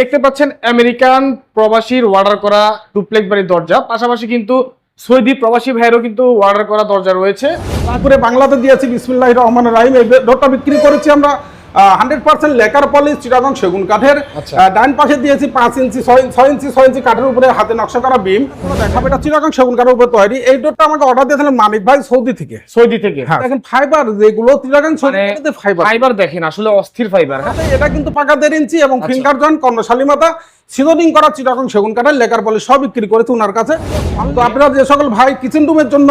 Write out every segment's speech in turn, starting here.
দেখতে পাচ্ছেন আমেরিকান প্রবাসীর অর্ডার করা ডুপ্লেক্স বাড়ির দরজা। পাশাপাশি কিন্তু সৌদি প্রবাসী ভাইয়েরও কিন্তু অর্ডার করা দরজা রয়েছে। তারপরে বাংলাতে দিয়েছি বিসমুল্লাহ রহমান রাহিম। এই দরটা বিক্রি করেছি আমরা hundred percent lacquer polish Chittagong সেগুন কাঠের। আচ্ছা। ডান পাশে দিয়েছি পাঁচ ইঞ্চি ছয় ইঞ্চি ছয় ইঞ্চি কাঠের উপরে হাতে নকশা করা বিম দেখাবে এটা চিটাগং সেগুন কাঠের উপরে তৈরি। এই ডোরটা আমাকে অর্ডার দিয়েছিলেন মানিক ভাই সৌদি থেকে। সৌদি থেকে। হ্যাঁ দেখেন ফাইবার যেগুলো চিটাগং মানে ফাইবার ফাইবার দেখেন আসলে অস্থির ফাইবার হ্যাঁ। এটা কিন্তু পাকা দেড় ইঞ্চি এবং আচ্ছা। ফিঙ্গার জয়েন্ট কর্ণশালী মাথা। সিজনিং করা চিটাগং সেগুন কাঠের লেকার পলিশ সব বিক্রি করেছে ওনার কাছে। তো আপনারা যে সকল ভাই কিচেন রুমের জন্য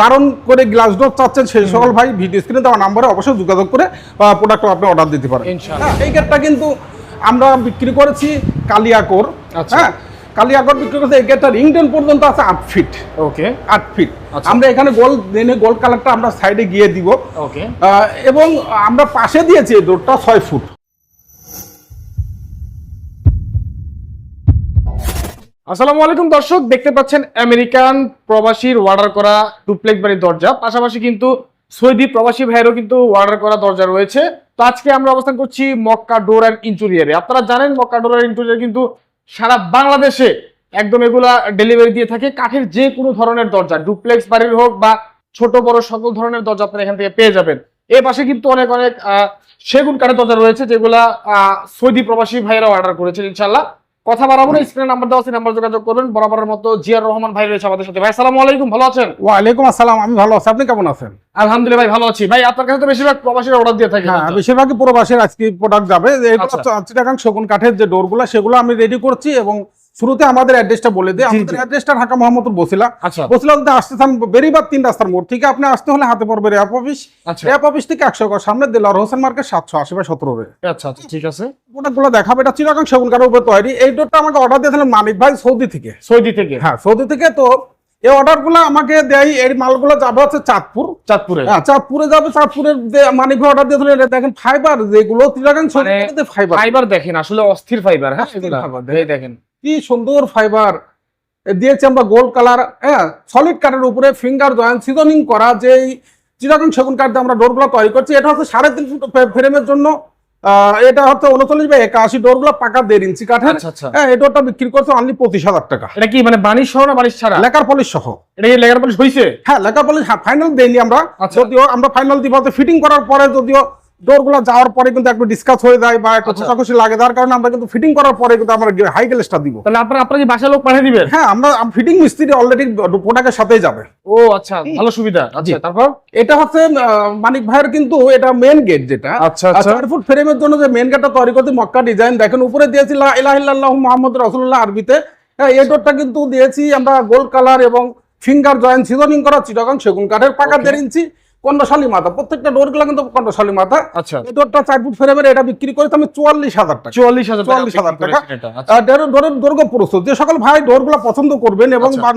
দারুণ করে গ্লাস ডোর চাচ্ছেন সেই সকল ভাই ভিডিও স্ক্রিনে দেওয়া নাম্বারে অবশ্যই যোগাযোগ করে প্রোডাক্ট আপনি অর্ডার দিতে পারেন। হ্যাঁ, এই গেটটা কিন্তু আমরা বিক্রি করেছি কালিয়াকোর আচ্ছা। হ্যাঁ কালিয়াকোর বিক্রি করেছে এই গেটটা রিংটেন পর্যন্ত আছে আট ফিট ওকে। আট ফিট আচ্ছা। আমরা এখানে গোল্ড দেনে গোল্ড কালারটা আমরা সাইডে গিয়ে দিব। ওকে। এবং আমরা পাশে দিয়েছি এই ডোরটা ছয় ফুট আসসালামু আলাইকুম দর্শক, দেখতে পাচ্ছেন আমেরিকান প্রবাসীর অর্ডার করা ডুপ্লেক্স বাড়ির দরজা। পাশাপাশি কিন্তু সৌদি প্রবাসী ভাইয়েরও কিন্তু অর্ডার করা দরজা রয়েছে। তো আজকে আমরা অবস্থান করছি মক্কা ডোর অ্যান্ড ইন্টেরিয়ারে। আপনারা জানেন, মক্কা ডোর অ্যান্ড ইন্টেরিয়ার কিন্তু সারা বাংলাদেশে একদম এগুলা ডেলিভারি দিয়ে থাকে। কাঠের যে কোনো ধরনের দরজা ডুপ্লেক্স বাড়ির হোক বা ছোট, বড় সকল ধরনের দরজা আপনারা এখান থেকে পেয়ে যাবেন। এ পাশে কিন্তু অনেক অনেক সেগুন কাঠের দরজা রয়েছে যেগুলা সৌদি প্রবাসী ভাইয়েরা অর্ডার করেছেন ইনশাল্লাহ কথা বাড়াবো না স্ক্রিনে নাম্বার দেওয়া আছে নাম্বার যোগাযোগ করবেন বরাবরের মতো জিয়ার রহমান ভাই রয়েছে আমাদের সাথে। ভাই আসসালামু আলাইকুম ভালো আছেন? ওয়ালাইকুম আসসালাম আমি ভালো আছি। আপনি কেমন আছেন? আলহামদুলিল্লাহ ভাই ভালো আছি। ভাই আপনার কাছে তো বেশিরভাগ প্রবাসীর অর্ডার দিয়ে থাকে হ্যাঁ বেশিরভাগই প্রবাসীর আজকে প্রোডাক্ট যাবে। আচ্ছা। চিটাগাং শগুন কাঠের যে ডোরগুলো সেগুলো আমি রেডি করছি এবং শুরুতে আমাদের অ্যাড্রেসটা বলে দিই আমাদের অ্যাড্রেসটা ঢাকা মোহাম্মদপুর বসিলা আচ্ছা। বসিলা যদি আসতে চান বেরিবার তিন রাস্তার মোড়। থেকে আপনি আসতে হলে হাতে পড়বে র্যাপ অফিস র্যাপ অফিস থেকে একশো সামনে দিলার হোসেন মার্কেট সাতশো আশি বাই সতেরো আচ্ছা আচ্ছা ঠিক আছে। প্রোডাক্টগুলো দেখাবে এটা চিটাগাং সেগুন কাঠের উপরে তৈরি। এই ডোরটা আমাকে অর্ডার দিয়েছিলেন মানিক ভাই সৌদি থেকে। সৌদি থেকে? হ্যাঁ সৌদি থেকে। তো এই অর্ডারগুলো আমাকে দেয় এই মালগুলো যাবে হচ্ছে চাঁদপুর। চাঁদপুরে? হ্যাঁ চাঁদপুরে যাবে চাঁদপুরের মানিক ভাই অর্ডার দিয়েছিলেন এটা দেখেন ফাইবার যেগুলো মানে ফাইবার ফাইবার দেখেন আসলে অস্থির ফাইবার হ্যাঁ দেখেন। কি সুন্দর ফাইবার দিয়েছি আমরা গোল্ড কালার হ্যাঁ সলিড কাঠের উপরে ফিঙ্গার জয়েন্ট সিজনিং করা যে চিরাগন সেগুন কাঠ দিয়ে আমরা ডোরগুলো তৈরি করছি এটা হচ্ছে সাড়ে তিনশো ফ্রেমের জন্য এটা হচ্ছে উনচল্লিশ বাই একাশি ডোরগুলো পাকা দেড় ইঞ্চি কাঠের। আচ্ছা আচ্ছা। হ্যাঁ এই ডোরটা বিক্রি করছে অনলি পঁচিশ হাজার টাকা। এটা কি মানে বানিশ সহ না বানিশ ছাড়া? লেকার পলিশ সহ। এটা কি লেগার পলিশ হইছে? হ্যাঁ লেকার পলিশ হ্যাঁ ফাইনাল দেয়নি আমরা। আচ্ছা। যদিও আমরা ফাইনাল দিব ফিটিং করার পরে যদিও ডোরগুলো যাওয়ার পরে কিন্তু একটু ডিসকাস হয়ে যায় বা একটু আচ্ছা। খোসাখুশি লাগে যার কারণে আমরা কিন্তু ফিটিং করার পরে কিন্তু আমরা হাই গ্লেসটা দিব। তাহলে আপনারা আপনারা বাসা লোক পাঠিয়ে দিবেন? হ্যাঁ আমরা ফিটিং মিস্ত্রি অলরেডি প্রোডাক্টের সাথেই যাবে। ও আচ্ছা ভালো সুবিধা। আচ্ছা তারপর? এটা হচ্ছে মানিক ভাইয়ের কিন্তু এটা মেন গেট যেটা। আচ্ছা। চার ফুট ফ্রেমের জন্য যে মেন গেটটা তৈরি করতে মক্কা ডিজাইন দেখেন উপরে দিয়েছি লা ইলাহা ইল্লাল্লাহু মুহাম্মদ রাসূলুল্লাহ আরবিতে। হ্যাঁ এই ডোরটা কিন্তু দিয়েছি আমরা গোল্ড কালার এবং ফিঙ্গার জয়েন্ট সিজনিং করা চিটাগাং সেগুন কাঠের পাকা. দেড় ইঞ্চি। কন্ডশালী মাথা প্রত্যেকটা ডোরগুলো কিন্তু কন্ডশালী মাথা। আচ্ছা। এই ডোরটা চার ফুট ফ্রেমের এটা বিক্রি করেছি আমি চুয়াল্লিশ হাজার টাকা। চুয়াল্লিশ হাজার 44,000 বিক্রি টাকা। আচ্ছা। ডোরের দৈর্ঘ্য প্রস্তুত যে সকল ভাই ডোরগুলো পছন্দ করবেন এবং আচ্ছা।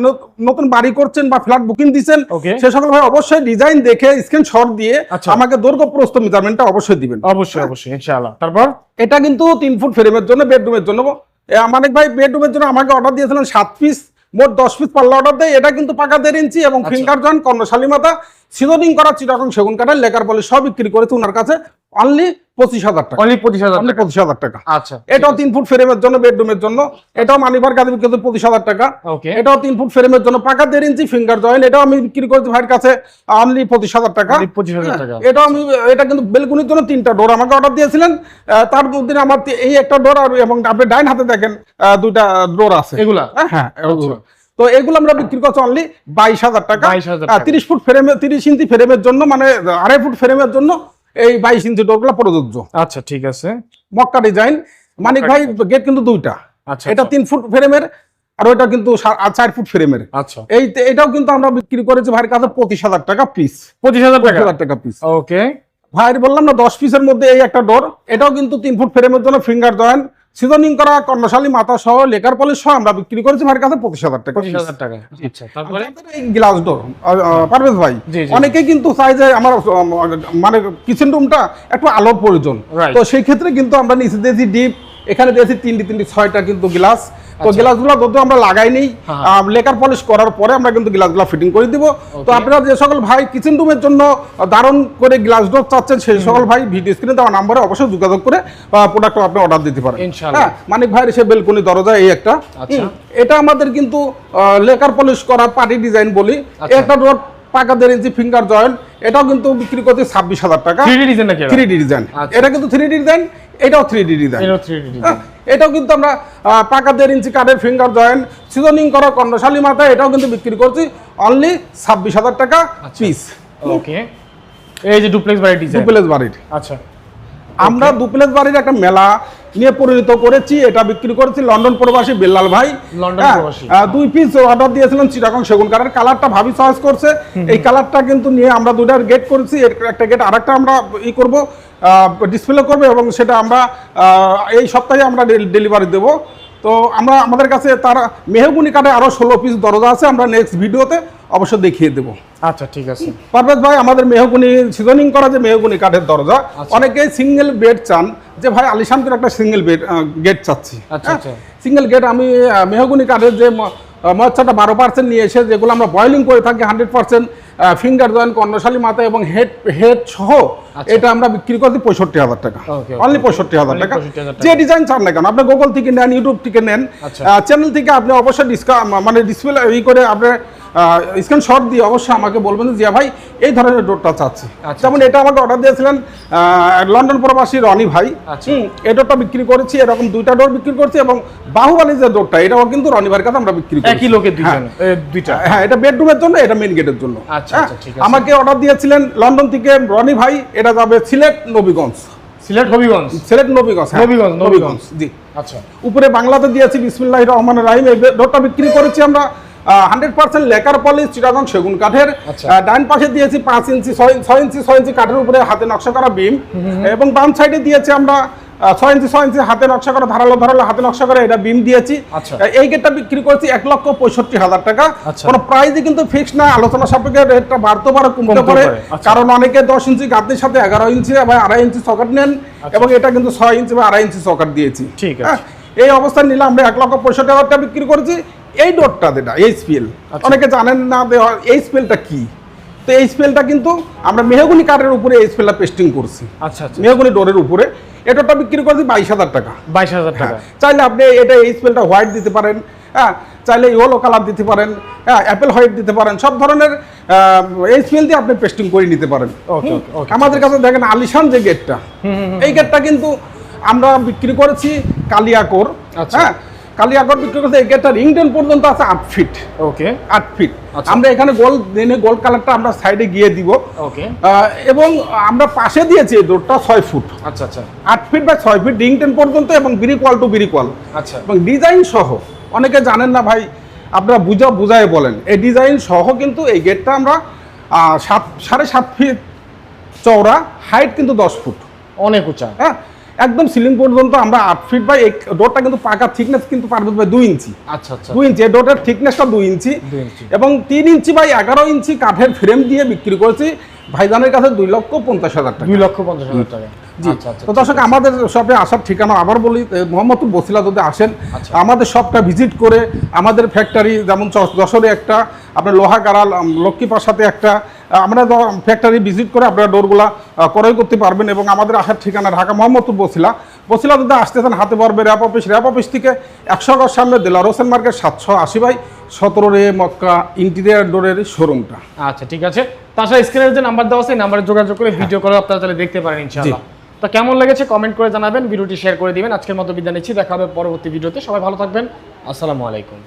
নতুন বাড়ি করছেন বা ফ্ল্যাট বুকিং দিচ্ছেন সে সকল ভাই অবশ্যই ডিজাইন দেখে স্ক্রিনশট দিয়ে আচ্ছা। আমাকে দৈর্ঘ্য প্রস্থ মেজারমেন্টটা অবশ্যই দিবেন। অবশ্যই অবশ্যই ইনশাআল্লাহ। তারপর? এটা কিন্তু তিন ফুট ফ্রেমের জন্য বেডরুমের জন্য। এ, মানিক ভাই বেডরুমের জন্য আমাকে অর্ডার দিয়েছিলেন সাত পিস মোট দশ পিস পাল্লা অর্ডার দেয় এটা কিন্তু পাকা দেড় ইঞ্চি এবং আচ্ছা। ফিঙ্গার জয়েন্ট কর্ণশালী মাতা সিজনিং করা চিটাগং সেগুন কাঠের লেকার বলে সব বিক্রি করেছে ওনার কাছে অনলি পঁচিশ হাজার টাকা। অনলি পঁচিশ হাজার পঁচিশ হাজার টাকা। আচ্ছা এটাও তিন ফুট ফ্রেমের জন্য বেডরুমের জন্য। এটাও কাছে বিক্রি করতে পঁচিশ হাজার টাকা। এটাও তিন ফুট ফ্রেমের জন্য। পাকা দেড় ইঞ্চি ফিঙ্গার জয়েন্ট এটাও আমি বিক্রি করছি ভাইয়ের কাছে অনলি পঁচিশ হাজার টাকা। পঁচিশ হাজার টাকা। এটাও আমি এটা কিন্তু বেলকুনির জন্য তিনটা ডোর আমাকে অর্ডার দিয়েছিলেন। তার আমার এই একটা ডোর আর এবং আপনি ডাইন হাতে দেখেন দুইটা ডোর আছে। এগুলা? হ্যাঁ, হ্যাঁ এগুলো। তো এগুলো আমরা বিক্রি করছি অনলি বাইশ হাজার টাকা। 22,000 টাকা। তিরিশ ফুট ফ্রেমে তিরিশ ইঞ্চি ফ্রেমের জন্য মানে আড়াই ফুট ফ্রেমের জন্য এই বাইশ ইঞ্চি ডোরগুলো প্রযোজ্য। আচ্ছা ঠিক আছে। মক্কা ডিজাইন মানিক ভাই গেট কিন্তু দুইটা। আচ্ছা এটা তিন ফুট ফ্রেমের আর ওইটা কিন্তু চার ফুট ফ্রেমের আচ্ছা। এই এটাও কিন্তু আমরা বিক্রি করেছি ভাইয়ের কাছে পঁচিশ হাজার টাকা পিস পঁচিশ হাজার টাকা? হাজার টাকা পিস ওকে ভাইয়ের বললাম না দশ পিসের মধ্যে এই একটা ডোর এটাও কিন্তু তিন ফুট ফ্রেমের জন্য ফিঙ্গার জয়েন্ট সিজনিং করা কর্ণশালী মাথা সহ লেকার পলিশ সহ আমরা বিক্রি করেছি ভাইয়ের কাছে পঁচিশ হাজার টাকা। পঁচিশ হাজার টাকা। আচ্ছা তারপরে? গ্লাস ডোর পারভেজ ভাই। অনেকেই কিন্তু চাই যে আমার মানে কিচেন রুমটা একটু আলোর প্রয়োজন। তো সেই ক্ষেত্রে কিন্তু আমরা নিচে দিয়েছি ডিপ এখানে দিয়েছি তিনটি তিনটি ছয়টা কিন্তু গ্লাস। তো গ্লাসগুলো কিন্তু আমরা লাগাইনি নেই। লেকার পলিশ করার পরে আমরা কিন্তু গ্লাসগুলো ফিটিং করে দিব। তো আপনারা যে সকল ভাই কিচেন রুমের জন্য দারুণ করে গ্লাস ডোর চাচ্ছেন সেই সকল ভাই ভিডিও স্ক্রিনে দেওয়া নাম্বারে অবশ্যই যোগাযোগ করে প্রোডাক্ট আপনি অর্ডার দিতে পারেন। হ্যাঁ মানিক ভাইয়ের সে বেলকনি দরজা এই একটা। আচ্ছা। এটা আমাদের কিন্তু লেকার পলিশ করা পার্টি ডিজাইন বলি। আচ্ছা। একটা ডোর পাকা দেড় ইঞ্চি ফিঙ্গার জয়েন্ট এটাও কিন্তু বিক্রি করতে ছাব্বিশ হাজার টাকা। 3D ডিজাইন থ্রি ডিজাইন আচ্ছা। এটা কিন্তু থ্রি ডিজাইন এটাও থ্রি ডি ডিজাইন এটাও 3D ডিজাইন হ্যাঁ, এটাও কিন্তু আমরা পাকা দেড় ইঞ্চি কাঠের ফিঙ্গার জয়েন্ট সিজনিং করা কর্ণশালী মাথা এটাও কিন্তু বিক্রি করছি অনলি ছাব্বিশ হাজার টাকা আচ্ছা। পিস ওকে এই যে ডুপ্লেক্স বাড়ির ডিজাইন বাড়ির। আচ্ছা। আমরা দুপ্লেস বাড়ির একটা মেলা নিয়ে পরিণত করেছি এটা বিক্রি করেছি লন্ডন প্রবাসী বেল্লাল ভাই। হ্যাঁ, দুই পিস অর্ডার দিয়েছিলেন চিটাগং সেগুন কালার কালারটা ভাবি চয়েস করছে। এই কালারটা কিন্তু নিয়ে আমরা দুটার গেট করেছি একটা গেট আরেকটা আমরা ই করব ডিসপ্লে করব এবং সেটা আমরা এই সপ্তাহে আমরা ডেলিভারি দেব। তো আমরা আমাদের কাছে তার মেহগুনি কাঠে আরও ষোলো পিস দরজা আছে আমরা নেক্সট ভিডিওতে অবশ্য দেখিয়ে দেবো আচ্ছা ঠিক আছে পারভেজ ভাই আমাদের মেহগুনি সিজনিং করা যে মেহগুনি কাঠের দরজা আচ্ছা। অনেকেই সিঙ্গেল বেড চান যে ভাই আলিশান করে একটা সিঙ্গেল বেড গেট চাচ্ছি আচ্ছা, আচ্ছা। সিঙ্গেল গেট আমি মেহগুনি কাঠের যে মচ্ছাটা বারো পার্সেন্ট নিয়ে এসে যেগুলো আমরা বয়লিং করে থাকি হান্ড্রেড পার্সেন্ট ফিঙ্গার জয়েন্ট কর্ণশালী মাথা এবং হেড হেড সহ আচ্ছা। এটা আমরা বিক্রি করছি পঁয়ষট্টি হাজার টাকা. অনলি পঁয়ষট্টি হাজার টাকা। যে ডিজাইন চান না কেন আপনি গুগল থেকে নেন ইউটিউব থেকে নেন আচ্ছা। চ্যানেল থেকে আপনি অবশ্যই ডিসকাউন্ট মানে ডিসপ্লে ই করে আপনার স্ক্রিনশট দিয়ে অবশ্যই আমাকে বলবেন যে জিয়া ভাই এই ধরনের ডোরটা চাচ্ছি। আচ্ছা, যেমন এটা আমাকে অর্ডার দিয়েছিলেন লন্ডন প্রবাসী রনি ভাই। আচ্ছা। হুম, এই ডোরটা বিক্রি করেছি এরকম দুইটা ডোর বিক্রি করছি এবং বাহুবালি যে ডোরটা এটাও কিন্তু রনি ভাইয়ের কাছে আমরা বিক্রি করি একই লোকের দুইটা হ্যাঁ। এটা বেডরুমের জন্য এটা মেইন গেটের জন্য। আচ্ছা, হ্যাঁ, আচ্ছা, ঠিক আছে। আমাকে অর্ডার দিয়েছিলেন লন্ডন থেকে রনি ভাই এটা যাবে সিলেট নবীগঞ্জ। সিলেট হবিগঞ্জ? সিলেট নবীগঞ্জ হ্যাঁ, নবীগঞ্জ, নবীগঞ্জ। জি। আচ্ছা। উপরে বাংলাতে দিয়েছি বিসমিল্লাহ রহমান রাহিম। এই ডোরটা বিক্রি করেছি আমরা hundred percent lacquer polish Chittagong সেগুন কাঠের। আচ্ছা। ডান পাশে দিয়েছি পাঁচ ইঞ্চি ছয় ইঞ্চি ছয় ইঞ্চি কাঠের উপরে হাতে নকশা করা বিম এবং বাম সাইডে দিয়েছি আমরা ছয় ইঞ্চি ছয় ইঞ্চি হাতে নকশা করা ধারালো ধারালো হাতে নকশা করে এটা বিম দিয়েছি আচ্ছা। এই গেটটা বিক্রি করেছি এক লক্ষ পঁয়ষট্টি হাজার টাকা আচ্ছা। কোনো প্রাইজই কিন্তু ফিক্স না আলোচনা সাপেক্ষে রেটটা বাড়তে পারে কমতে পারে আচ্ছা। কারণ অনেকে দশ ইঞ্চি গাঁথনির সাথে এগারো ইঞ্চি বা আড়াই ইঞ্চি সকেট নেন এবং এটা কিন্তু ছয় ইঞ্চি বা আড়াই ইঞ্চি সকেট দিয়েছি। ঠিক আছে। হ্যাঁ, এই অবস্থায় নিলাম আমরা এক লক্ষ পঁয়ষট্টি হাজার টাকা বিক্রি করেছি এই ডোরটা যেটা এই স্পিল আচ্ছা। অনেকে জানেন না যে এই স্পেলটা কি তো এই স্পেলটা কিন্তু আমরা মেহগুনি কাঠের উপরে এই স্পেলটা পেস্টিং করছি আচ্ছা মেহগুনি ডোরের উপরে এটাটা বিক্রি করেছি বাইশ হাজার টাকা। বাইশ হাজার টাকা। হ্যাঁ, চাইলে আপনি এটা এই স্পেলটা হোয়াইট দিতে পারেন হ্যাঁ চাইলে ইয়েলো কালার দিতে পারেন হ্যাঁ অ্যাপেল হোয়াইট দিতে পারেন সব ধরনের এই স্পেল দিয়ে আপনি পেস্টিং করে নিতে পারেন। আমাদের কাছে দেখেন আলিশান যে গেটটা এই গেটটা কিন্তু আমরা বিক্রি করেছি কালিয়াকোর আচ্ছা। হ্যাঁ কালিয়াকোর বিক্রি করেছি এই গেটটা রিংটেন পর্যন্ত আছে আট ফিট ওকে আট ফিট আচ্ছা। আমরা এখানে গোল দেনে গোল্ড কালারটা আমরা সাইডে গিয়ে দিব। ওকে এবং আমরা পাশে দিয়েছি এই ডোরটা ছয় ফুট আচ্ছা আচ্ছা। আট ফিট বা ছয় ফিট রিংটেন পর্যন্ত এবং বিরিকোয়াল টু বিরিকোয়াল আচ্ছা। এবং ডিজাইন সহ অনেকে জানেন না ভাই আপনারা বুঝা বুঝায় বলেন। এই ডিজাইন সহ কিন্তু এই গেটটা আমরা সাত সাড়ে সাত ফিট চওড়া হাইট কিন্তু দশ ফুট অনেক উঁচা। হ্যাঁ? একদম সিলিং পর্যন্ত আমরা আট ফিট বাই এই ডোরটা কিন্তু পাকা থিকনেস কিন্তু পারবে ভাই দুই ইঞ্চি। আচ্ছা আচ্ছা। দুই ইঞ্চি এই ডোরটার থিকনেসটা দুই ইঞ্চি। এবং তিন ইঞ্চি বাই এগারো ইঞ্চি কাঠের ফ্রেম দিয়ে বিক্রি করেছি। ভাইজানের কাছে দুই লক্ষ পঞ্চাশ হাজার টাকা। দুই লক্ষ পঞ্চাশ হাজার টাকা। আচ্ছা আচ্ছা তো দর্শক আমাদের শপে আসার ঠিকানা আবার বলি এ, মোহাম্মদপুর বসিলা যদি আসেন আচ্ছা। আমাদের শপটা ভিজিট করে আমাদের ফ্যাক্টরি যেমন যশোরে একটা আপনার লোহা গাড়াল আম, লক্ষ্মীপার সাথে একটা আমরা ফ্যাক্টরি ভিজিট করে আপনারা ডোরগুলা ক্রয় করতে পারবেন এবং আমাদের আসার ঠিকানা ঢাকা মোহাম্মদপুর বসিলা। বসিলা যদি আসতেছেন হাতে পারবে র্যাপ অফিস র্যাপ অফিস থেকে একশো গজ সামনে দেলার হোসেন মার্কেট সাতশো আশি বাই সতেরো রে মক্কা ইন্টিরিয়ার ডোরের শোরুমটা আচ্ছা ঠিক আছে। তাছাড়া স্ক্রিনের যে নাম্বার দেওয়া আছে নাম্বারে যোগাযোগ করে ভিডিও করে আপনারা তাহলে দেখতে পারেন ইনশাআল্লাহ। তো কেমন লেগেছে কমেন্ট করে জানাবেন ভিডিওটি শেয়ার করে দিবেন। আজকের মতো বিদায় নিচ্ছি দেখা হবে পরবর্তী ভিডিওতে সবাই ভালো থাকবেন। আসসালামু আলাইকুম।